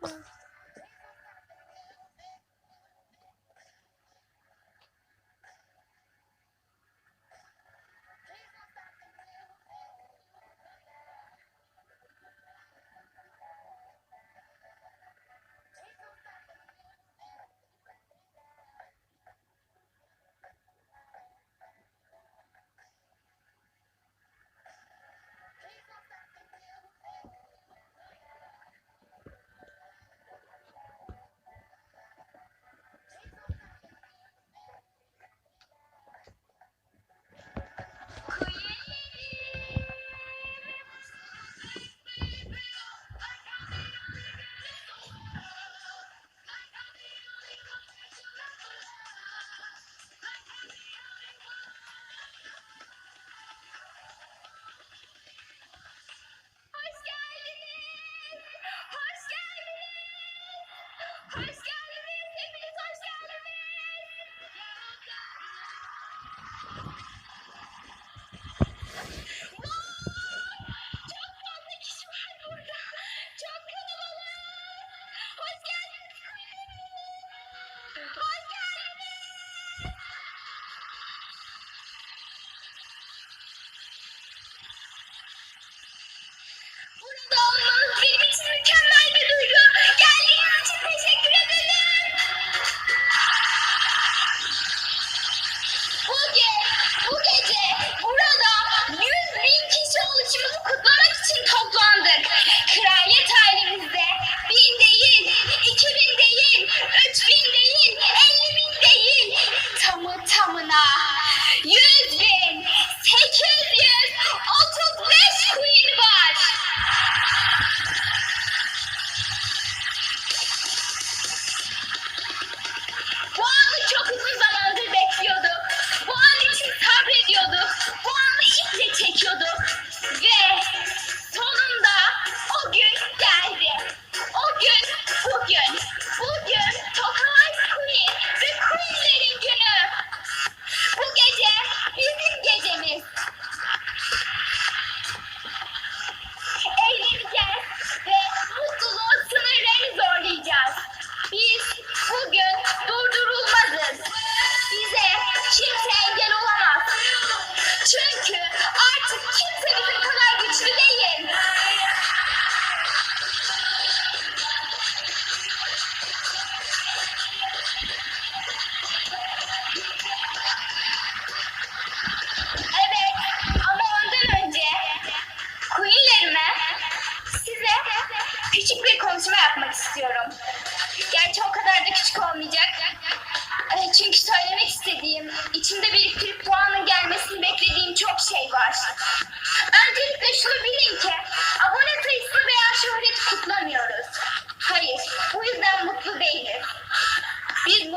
吗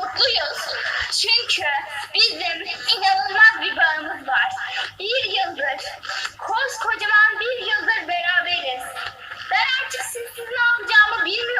mutluyuz. Çünkü bizim inanılmaz bir bağımız var. Bir yıldır, koskocaman bir yıldır beraberiz. Ben artık sizin ne yapacağımı bilmiyorum.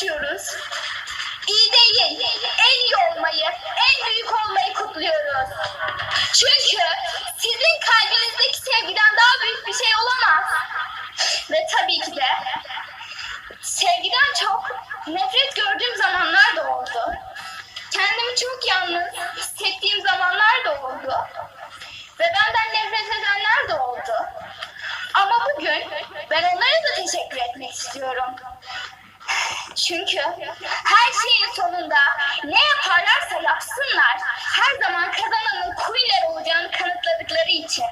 çalışıyoruz. İyi değil, en iyi olmayı, en büyük olmayı kutluyoruz. Çünkü sizin kalbinizdeki sevgiden daha büyük bir şey olamaz. Ve tabii ki de sevgiden çok nefret gördüğüm zamanlar da oldu. Kendimi çok yalnız hissettiğim zamanlar da oldu. Ve benden nefret edenler de oldu. Ama bugün ben onlara da teşekkür etmek istiyorum. Çünkü her şeyin sonunda ne yaparlarsa yapsınlar her zaman kazananın Queen'ler olacağını kanıtladıkları için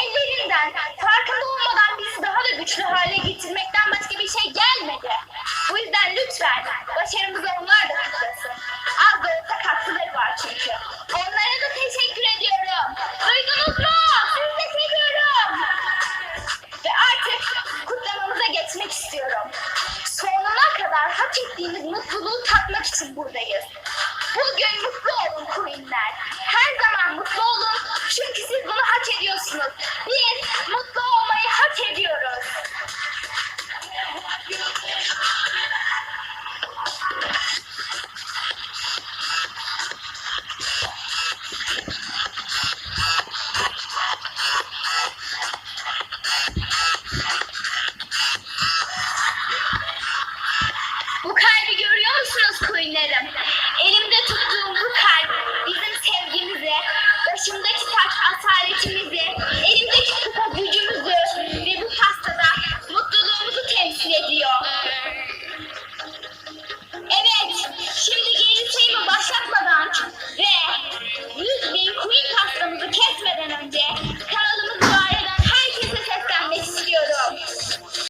ellerinden farkında olmadan bizi daha da güçlü hale getirmekten başka bir şey gelmedi. Bu yüzden lütfen başarımızı onlar da kutlasın.